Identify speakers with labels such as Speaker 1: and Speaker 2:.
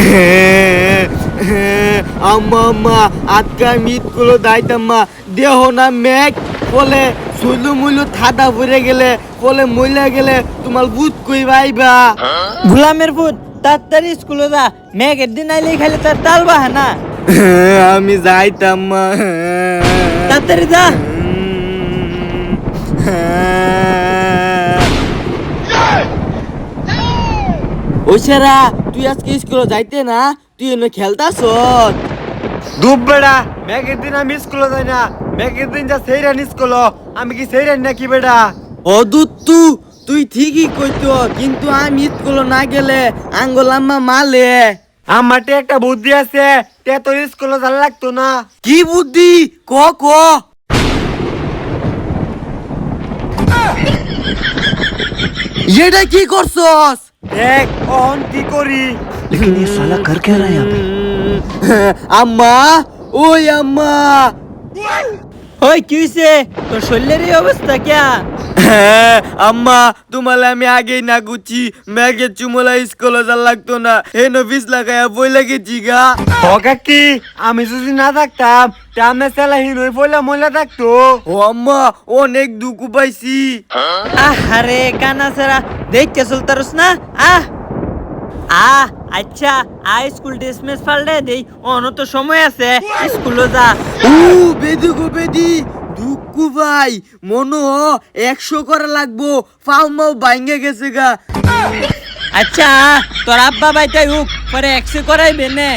Speaker 1: আম্মা আম্মা আজকে আমি স্কুলে যাইতাম্মা দেহ না মেঘ বলে সুলু মুলু থাদা পড়ে গেলে বলে মইলা গেলে তোমার বুধ কই ভাইবা?
Speaker 2: গুলামের পুত তাড়াতাড়ি স্কুলে যা। মেঘের দিন আইলে খালি তার তাল বাহানা।
Speaker 1: আমি যাইতাম মা।
Speaker 2: তাড়াতাড়ি যা।
Speaker 1: ওই সেরা তুই আজকে স্কুলে যাইতে না তুই এনে খেলতাস
Speaker 3: দুব বেড়া মেঘের দিন আমি স্কুলে যাই না মেঘের দিন যা সেই রান স্কুল আমি কি সেই রান নাকি বেড়া?
Speaker 1: অদুত্তু তুই ঠিকই কইতো কিন্তু আমি স্কুলে না গেলে আঙ্গলাম্মা মালে।
Speaker 3: আমারটা একটা বুদ্ধি আছে তে তো স্কুলে যাওয়া লাগতো না।
Speaker 1: কি বুদ্ধি? ক ক। এটা কি করছস?
Speaker 3: দেখ অন কি করি
Speaker 4: लेकिन ये साला कर क्या रहा है यहाँ पे
Speaker 1: আম্মা ওই আম্মা
Speaker 2: ওই কি হইছে তোর শরীরের এই অবস্থা ক্যা
Speaker 1: হ্যাঁ, আম্মা তোমালে আমি আগেই না গুছি। ম্যাগে চুমলা স্কুলে যা লাগতো না। হে নফিস লাগায়া বই লাগেছি গা।
Speaker 3: হকা কি আমি যদি না থাকতাম তামনে সেলা হিরোই পয়লা ময়লা থাকতো।
Speaker 1: ও আম্মা অনেক দুঃখ পাইছি।
Speaker 2: আরে কানা সারা দেখতে চলতারস না? আহ! আহ আচ্ছা আই স্কুল ডিসমিস ফালডে দেই। অন তো সময় আছে স্কুলে যা।
Speaker 1: ও বেদু গো বেদি। দুঃখ ভাই মনো একশো করা লাগবো ফাউ মাও বাইঙ্গে গেছে গা।
Speaker 2: আচ্ছা তোর আব্বা ভাই তাই হোক পরে একশো করাইবে নে।